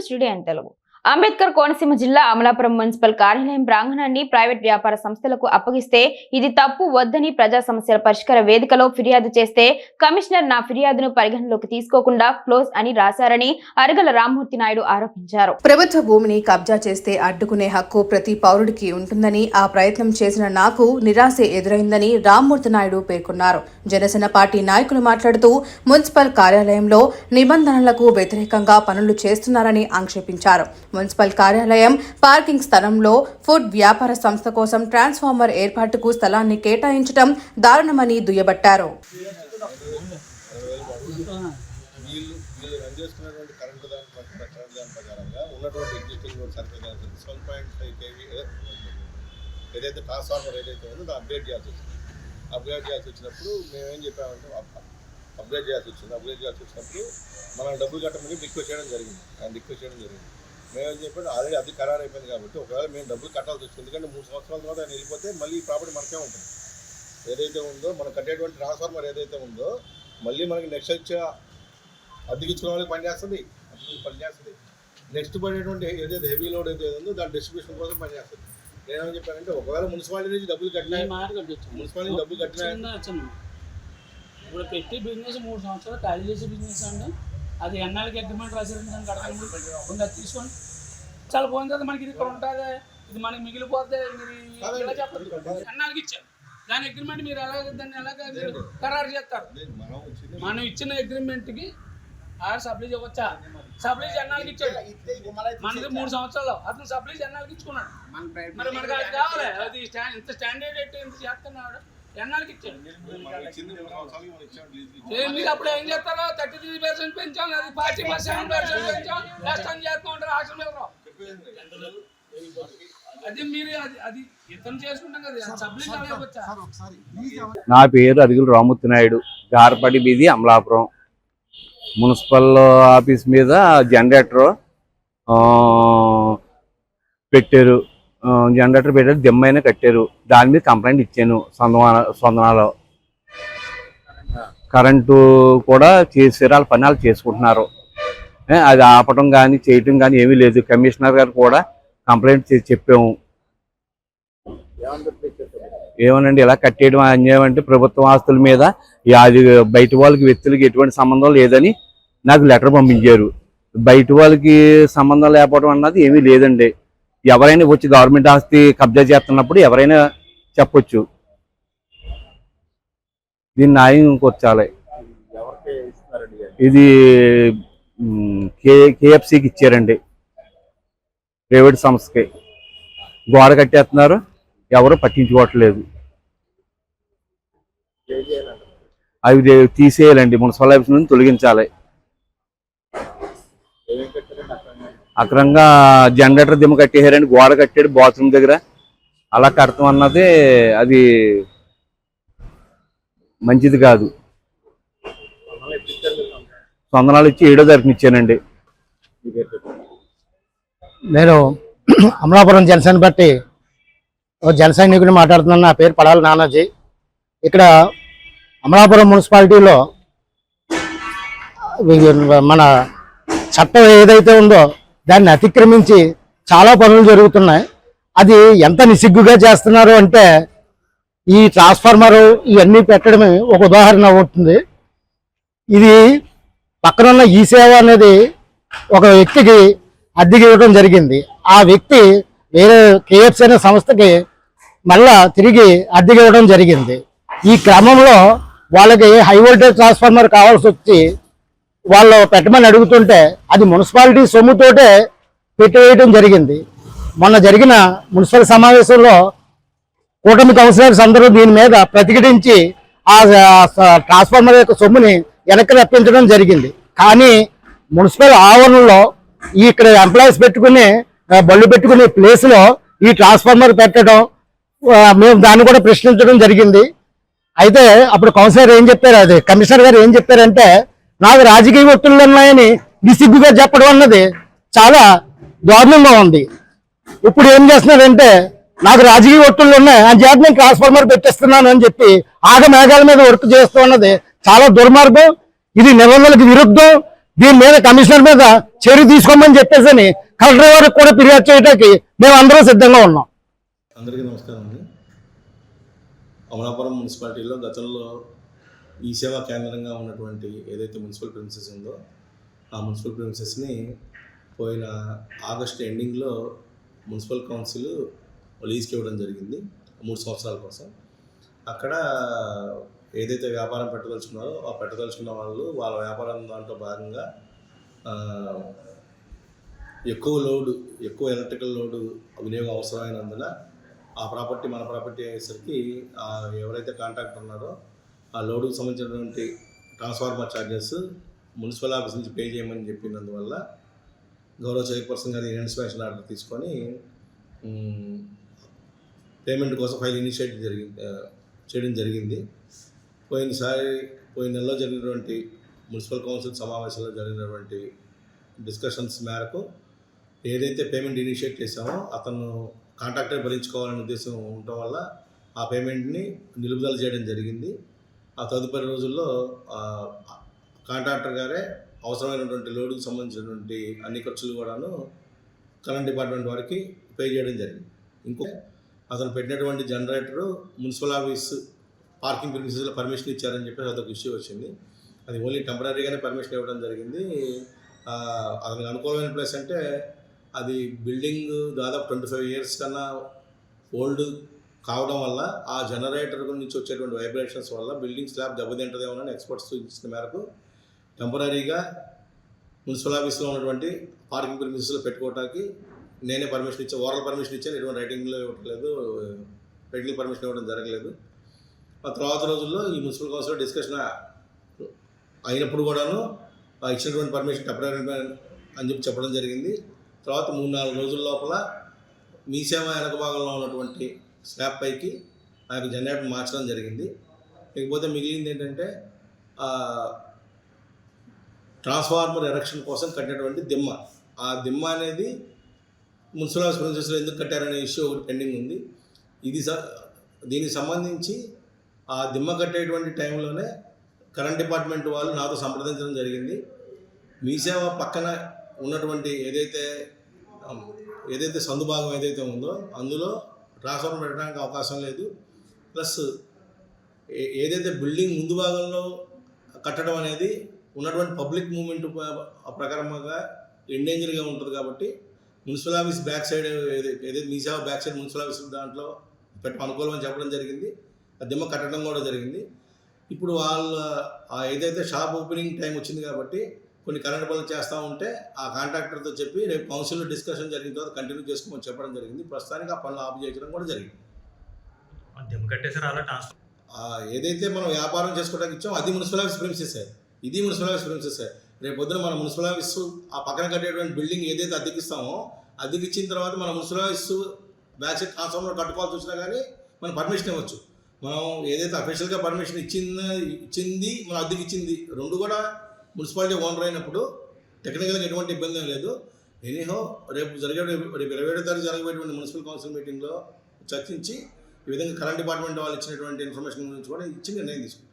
News today అని తెలుగు అంబేద్కర్ కోనసీమ జిల్లా Amalapuram municipal కార్యాలయం ప్రాంగణాన్ని ప్రైవేట్ వ్యాపార సంస్థలకు అప్పగిస్తే ఇది తప్పు వద్దని ప్రజా సమస్యల పరిష్కార వేదికలో ఫిర్యాదు చేస్తే కమిషనర్ నా ఫిర్యాదును పరిగణలోకి తీసుకోకుండా క్లోజ్ అని రాశారని అరగల రామ్మూర్తి నాయుడు ఆరోపించారు. ప్రభుత్వ భూమిని కబ్జా చేస్తే అడ్డుకునే హక్కు ప్రతి పౌరుడికి ఉంటుందని ఆ ప్రయత్నం చేసిన నాకు నిరాశ ఎదురైందని రామ్మూర్తి నాయుడు పేర్కొన్నారు. జనసేన పార్టీ నాయకులు మాట్లాడుతూ మున్సిపల్ కార్యాలయంలో నిబంధనలకు వ్యతిరేకంగా పనులు చేస్తున్నారని ఆక్షేపించారు. మున్సిపల్ కార్యాలయం పార్కింగ్ స్థలంలో ఫుడ్ వ్యాపార సంస్థ కోసం ట్రాన్స్ఫార్మర్ ఏర్పాటుకు స్థలాన్ని కేటాయించడం దారుణమని దుయ్యబట్టారు. వీళ్ళు వీళ్ళు రన్ చేసుకున్నటువంటి కరెంటు దాని ప్రకారం దాని ప్రకారంగా ఉన్నటువంటి ఎగ్జిస్టింగ్ రోడ్ సర్వే దాని పాయింట్ ఫైవ్ కేవీ ఏదైతే ట్రాన్స్ఫార్మర్ ఏదైతే ఉందో దాన్ని అప్గ్రేడ్ చేయాల్సి వచ్చింది. అప్గ్రేడ్ చేయాల్సి వచ్చినప్పుడు మేమేం చెప్పామంటే అప్గ్రేడ్ చేయాల్సి వచ్చింది. అప్గ్రేడ్ చేయాల్సి వచ్చినప్పుడు మనం డబ్బులు కట్టమని రిక్వెస్ట్ చేయడం జరిగింది. ఆయన రిక్వెస్ట్ చేయడం జరిగింది. మేమేం చెప్పాడు ఆల్రెడీ అది ఖరారు అయిపోయింది కాబట్టి ఒకవేళ మేము డబ్బులు కట్టాల్సి వచ్చింది ఎందుకంటే మూడు సంవత్సరాల తర్వాత ఆయన వెళ్ళిపోతే మళ్ళీ ఈ ప్రాపర్టీ మనకే ఉంటుంది ఏదైతే ఉందో మనం కట్టేటువంటి ట్రాన్స్ఫార్మర్ ఏదైతే ఉందో మళ్ళీ మనకి నెక్స్ట్ వచ్చే అద్దెకి ఇచ్చిన వాళ్ళకి పనిచేస్తుంది అద్దెకి పనిచేస్తుంది నెక్స్ట్ పడేటువంటి ఏదైతే హెవీ లోడ్ అయితే ఉందో దాని డిస్ట్రిబ్యూషన్ కోసం పనిచేస్తుంది నేనేమని చెప్పానంటే ఒకవేళ మున్సిపాలిటీ నుంచి డబ్బులు కట్టినా. మున్సిపాలిటీ డబ్బులు కట్టినా. ఇప్పుడు పెట్టి బిజినెస్ మూడు సంవత్సరాలు ఖాళీ చేసే బిజినెస్ అండి అది ఎన్నాళ్ళకి అగ్రిమెంట్ రాశారండి దాన్ని కడతాను ఉంది అది తీసుకోండి చాలా పోయిన తర్వాత మనకి ఇది ఇక్కడ ఉంటుంది ఇది మనకి మిగిలిపోతే మీరు ఇలా చెప్పదు ఎన్నాళ్ళకి ఇచ్చారు? దాని అగ్రిమెంట్ మీరు ఎలా దాన్ని ఎలాగ మీరు ఖరారు చేస్తారు? మనం ఇచ్చిన అగ్రిమెంట్కి ఆ సప్లై చేయవచ్చా సప్లై ఎన్నాళ్ళకి ఇచ్చాడు? మనది మూడు సంవత్సరాలు. అతను సప్లై ఎన్నాళ్ళకి ఇచ్చుకున్నాడు? మరి మనకి అది కావాలి. అది స్టాండ్ ఇంత స్టాండర్డ్ ఎట్టు ఇంత చేస్తున్నాడు? ఎన్నాళ్ళకి ఇచ్చాడు? మీరు అప్పుడు ఏం చేస్తారో థర్టీ త్రీ పర్సెంట్ పెంచాం అది ఫార్టీ పర్సెంట్ పర్సెంట్ పెంచాం నష్టం చేస్తూ ఉంటారు. అది మీరు అది అది చేసుకుంటాం కదా నా పేరు అదిగులు రామూర్తి నాయుడు గారపడి బీది అమలాపురం. మున్సిపల్ ఆఫీస్ మీద జనరేటర్ ఆ, పెట్టారు. జనరేటర్ పెట్టారు దిమ్మైన కట్టారు. దాని మీద కంప్లైంట్ ఇచ్చాను సొందన సొందనాలో. కరెంటు కూడా చేసారు వాళ్ళ పని వాళ్ళు చేసుకుంటున్నారు. అది ఆపటం కానీ చేయటం కానీ ఏమీ లేదు. కమిషనర్ గారు కూడా కంప్లైంట్ చేసి చెప్పాము. ఏమనండి ఇలా కట్టేయడం అన్యాయం అంటే ప్రభుత్వ ఆస్తుల మీద అది బయట వాళ్ళకి వ్యక్తులకి ఎటువంటి సంబంధం లేదని నాకు లెటర్ పంపించారు. బయట వాళ్ళకి సంబంధం లేకపోవడం అన్నది ఏమీ లేదండి. ఎవరైనా వచ్చి గవర్నమెంట్ ఆస్తి కబ్జా చేస్తున్నప్పుడు ఎవరైనా చెప్పొచ్చు. దీన్ని న్యాయం కూర్చాలి. ఇది కే కేఎఫ్సికి ఇచ్చారండి. ప్రైవేట్ సంస్థకి. గోడ కట్టేస్తున్నారు. ఎవరు పట్టించుకోవట్లేదు. అవి తీసేయాలండి. మున్సిపల్ ఆఫీస్ నుంచి తొలగించాలి. అక్రంగా జనరేటర్ దిమ్మ కట్టేశారండి గోడ కట్టాడు బాత్రూమ్ దగ్గర. అలా కడతాం అన్నది అది మంచిది కాదు. సొందనాలు ఇచ్చి ఏడో తారీఖున ఇచ్చానండి. నేను అమలాపురం జనసేన బట్టి ఓ మాట్లాడుతున్నాను. నా పేరు పడాలి నానాజీ. ఇక్కడ అమలాపురం మున్సిపాలిటీలో మన చట్టం ఏదైతే ఉందో దాన్ని అతిక్రమించి చాలా పనులు జరుగుతున్నాయి. అది ఎంత నిసిగ్గుగా చేస్తున్నారు అంటే ఈ ట్రాన్స్ఫార్మర్ ఇవన్నీ పెట్టడమే ఒక ఉదాహరణ అవుతుంది. ఇది పక్కనున్న ఈ సేవ అనేది ఒక వ్యక్తికి అద్దెకి ఇవ్వడం జరిగింది. ఆ వ్యక్తి వేరే కేఎఫ్సి అనే సంస్థకి మళ్ళా తిరిగి అద్దెకి ఇవ్వడం జరిగింది. ఈ క్రమంలో వాళ్ళకి హై వోల్టేజ్ ట్రాన్స్ఫార్మర్ కావాల్సి వచ్చి వాళ్ళు పెట్టమని అడుగుతుంటే అది మున్సిపాలిటీ సొమ్ముతోటే పెట్టివేయడం జరిగింది. మొన్న జరిగిన మున్సిపల్ సమావేశంలో కూటమి కౌన్సిలర్స్ అందరూ దీని మీద ప్రతిఘటించి ఆ ట్రాన్స్ఫార్మర్ యొక్క సొమ్ముని వెనక్కి రప్పించడం జరిగింది. కానీ మున్సిపల్ ఆవరణలో ఇక్కడ ఎంప్లాయీస్ పెట్టుకుని బళ్ళు పెట్టుకునే ప్లేస్లో ఈ ట్రాన్స్ఫార్మర్ పెట్టడం మేము దాన్ని కూడా ప్రశ్నించడం జరిగింది. అయితే అప్పుడు కౌన్సిలర్ ఏం చెప్పారు? అది కమిషనర్ గారు ఏం చెప్పారంటే నాకు రాజకీయ ఒత్తిళ్ళు ఉన్నాయని నిసిగ్గుగా చెప్పడం అన్నది చాలా దారుణంగా ఉంది. ఇప్పుడు ఏం చేస్తున్నారంటే నాకు రాజకీయ ఒత్తులు ఉన్నాయి అని చేత నేను ట్రాన్స్ఫార్మర్ పెట్టేస్తున్నాను అని చెప్పి ఆగ మేఘాల మీద వర్క్ చేస్తూ ఉన్నది చాలా దుర్మార్గం. ఇది నిబంధనలకు విరుద్ధం. దీని మీద కమిషనర్ మీద చర్య తీసుకోమని చెప్పేసి కలెక్టర్ గారికి కూడా ఫిర్యాదు చేయడానికి మేము అందరం సిద్ధంగా ఉన్నాం. అందరికీ నమస్కారం అండి. అమలాపురం మున్సిపాలిటీలో గతంలో ఈ సేవా కేంద్రంగా ఉన్నటువంటి ఏదైతే మున్సిపల్ ప్రిన్సెస్ ఉందో ఆ మున్సిపల్ ప్రిన్సెస్ని పోయిన ఆగస్ట్ ఎండింగ్లో మున్సిపల్ కౌన్సిల్ లీజ్కి ఇవ్వడం జరిగింది మూడు సంవత్సరాల కోసం. అక్కడ ఏదైతే వ్యాపారం పెట్టదలుచుకున్నారో ఆ పెట్టదలుచుకున్న వాళ్ళు వాళ్ళ వ్యాపారం దాంట్లో భాగంగా ఎక్కువ లోడు ఎక్కువ ఎలక్ట్రికల్ లోడు వినియోగం అవసరమైనందున ఆ ప్రాపర్టీ మన ప్రాపర్టీ అయ్యేసరికి ఎవరైతే కాంట్రాక్టర్ ఉన్నారో ఆ లోడుకు సంబంధించినటువంటి ట్రాన్స్ఫార్మర్ ఛార్జెస్ మున్సిపల్ ఆఫీస్ నుంచి పే చేయమని చెప్పినందువల్ల గౌరవ చైర్పర్సన్ గారి ఇన్స్పెక్షన్ ఆర్డర్ తీసుకొని పేమెంట్ కోసం ఫైల్ ఇనిషియేట్ జరిగింది చేయడం జరిగింది. పోయినసారి పోయిన నెలలో జరిగినటువంటి మున్సిపల్ కౌన్సిల్ సమావేశంలో జరిగినటువంటి డిస్కషన్స్ మేరకు ఏదైతే పేమెంట్ ఇనిషియేట్ చేశామో అతను కాంట్రాక్టర్ భరించుకోవాలనే ఉద్దేశం ఉండటం వల్ల ఆ పేమెంట్ని నిలుపుదల చేయడం జరిగింది. ఆ తదుపరి రోజుల్లో కాంట్రాక్టర్ గారే అవసరమైనటువంటి లోడుకు సంబంధించినటువంటి అన్ని ఖర్చులు కూడాను కరెంట్ డిపార్ట్మెంట్ వారికి పే చేయడం జరిగింది. ఇంకో అతను పెట్టినటువంటి జనరేటరు మున్సిపల్ ఆఫీస్ పార్కింగ్ ప్రిన్సెస్లో పర్మిషన్ ఇచ్చారని చెప్పేసి అదొక ఇష్యూ వచ్చింది. అది ఓన్లీ టెంపరీగానే పర్మిషన్ ఇవ్వడం జరిగింది. అతనికి అనుకూలమైన ప్లేస్ అంటే అది బిల్డింగ్ దాదాపు ట్వంటీ ఫైవ్ ఇయర్స్ కన్నా ఓల్డ్ కావడం వల్ల ఆ జనరేటర్ నుంచి వచ్చేటువంటి వైబ్రేషన్స్ వల్ల బిల్డింగ్ స్లాబ్ దెబ్బతింటదేమోనని ఎక్స్పర్ట్స్ సూచించిన మేరకు టెంపరీగా మున్సిపల్ ఆఫీస్లో ఉన్నటువంటి పార్కింగ్ ప్రిమిసెస్లో పెట్టుకోవడానికి నేనే పర్మిషన్ ఇచ్చాను ఓరల్ పర్మిషన్ ఇచ్చాను. ఎటువంటి రైటింగ్లో ఇవ్వట్లేదు రైటింగ్ పర్మిషన్ ఇవ్వడం జరగలేదు. ఆ తర్వాత రోజుల్లో ఈ మున్సిపల్ కౌన్సిల్ డిస్కషన్ అయినప్పుడు కూడాను ఆ ఇచ్చినటువంటి పర్మిషన్ టెంపరీ అని చెప్పి చెప్పడం జరిగింది. తర్వాత మూడు నాలుగు రోజుల లోపల మీ సేవ వెనక భాగంలో ఉన్నటువంటి స్లాబ్ పైకి నాకు జనరేటర్ మార్చడం జరిగింది. ఇకపోతే మిగిలింది ఏంటంటే ట్రాన్స్ఫార్మర్ ఎరక్షన్ కోసం కట్టేటువంటి దిమ్మ. ఆ దిమ్మ అనేది మున్సిపల్ హౌస్ ప్రిన్సెస్లో ఎందుకు కట్టారనే ఇష్యూ ఒకటి పెండింగ్ ఉంది. ఇది స దీనికి సంబంధించి ఆ దిమ్మ కట్టేటువంటి టైంలోనే కరెంట్ డిపార్ట్మెంట్ వాళ్ళు నాతో సంప్రదించడం జరిగింది. మీ సేవ పక్కన ఉన్నటువంటి ఏదైతే ఏదైతే సందు భాగం ఏదైతే ఉందో అందులో ట్రాన్స్ఫార్మర్ పెట్టడానికి అవకాశం లేదు. ప్లస్ ఏ- ఏదైతే బిల్డింగ్ ముందు భాగంలో కట్టడం అనేది ఉన్నటువంటి పబ్లిక్ మూమెంట్ ప్రకారంగా ఎండేంజర్గా ఉంటుంది కాబట్టి మున్సిపల్ ఆఫీస్ బ్యాక్ సైడ్ ఏదైతే ఏదైతే బ్యాక్ సైడ్ మున్సిపల్ ఆఫీస్ దాంట్లో పెట్టడం అనుకూలం అని చెప్పడం జరిగింది. ఆ దిమ్మ కట్టడం కూడా జరిగింది. ఇప్పుడు వాళ్ళ ఏదైతే షాప్ ఓపెనింగ్ టైం వచ్చింది కాబట్టి కొన్ని కరెంట్ పనులు చేస్తూ ఉంటే ఆ కాంట్రాక్టర్తో చెప్పి రేపు కౌన్సిల్లో డిస్కషన్ జరిగిన తర్వాత కంటిన్యూ చేసుకోమని చెప్పడం జరిగింది. ప్రస్తుతానికి ఆ పనులు ఆఫ్ చేయడం కూడా జరిగింది. ఏదైతే మనం వ్యాపారం చేసుకోవడానికి ఇచ్చామో అది మున్సిపల్ ఆఫీస్ ప్రిమిసెస్ ఇది మున్సిపల్ ఆఫీస్ ప్రిమిసెస్ రేపు పొద్దున మన మున్సిపల్ ఆఫీస్ ఆ పక్కన కట్టేటువంటి బిల్డింగ్ ఏదైతే అద్దెకిస్తామో అద్దెకిచ్చిన తర్వాత మన municipal office back side transformer కట్టుకోవాల్సి వచ్చినా కానీ మనం పర్మిషన్ ఇవ్వచ్చు. మనం ఏదైతే అఫీషియల్గా పర్మిషన్ ఇచ్చింది ఇచ్చింది మనం అద్దెకి ఇచ్చింది రెండు కూడా మున్సిపాలిటీ ఓనర్ అయినప్పుడు టెక్నికల్గా ఎటువంటి ఇబ్బంది ఏం లేదు. ఎనీహో రేపు జరిగే రేపు ఇరవై ఏడో తారీఖు జరగబోయేటువంటి మున్సిపల్ కౌన్సిల్ మీటింగ్లో చర్చించి ఈ విధంగా కరెంట్ డిపార్ట్మెంట్ వాళ్ళు ఇచ్చినటువంటి ఇన్ఫర్మేషన్ గురించి కూడా ఇచ్చి నిర్ణయం తీసుకుంటాం.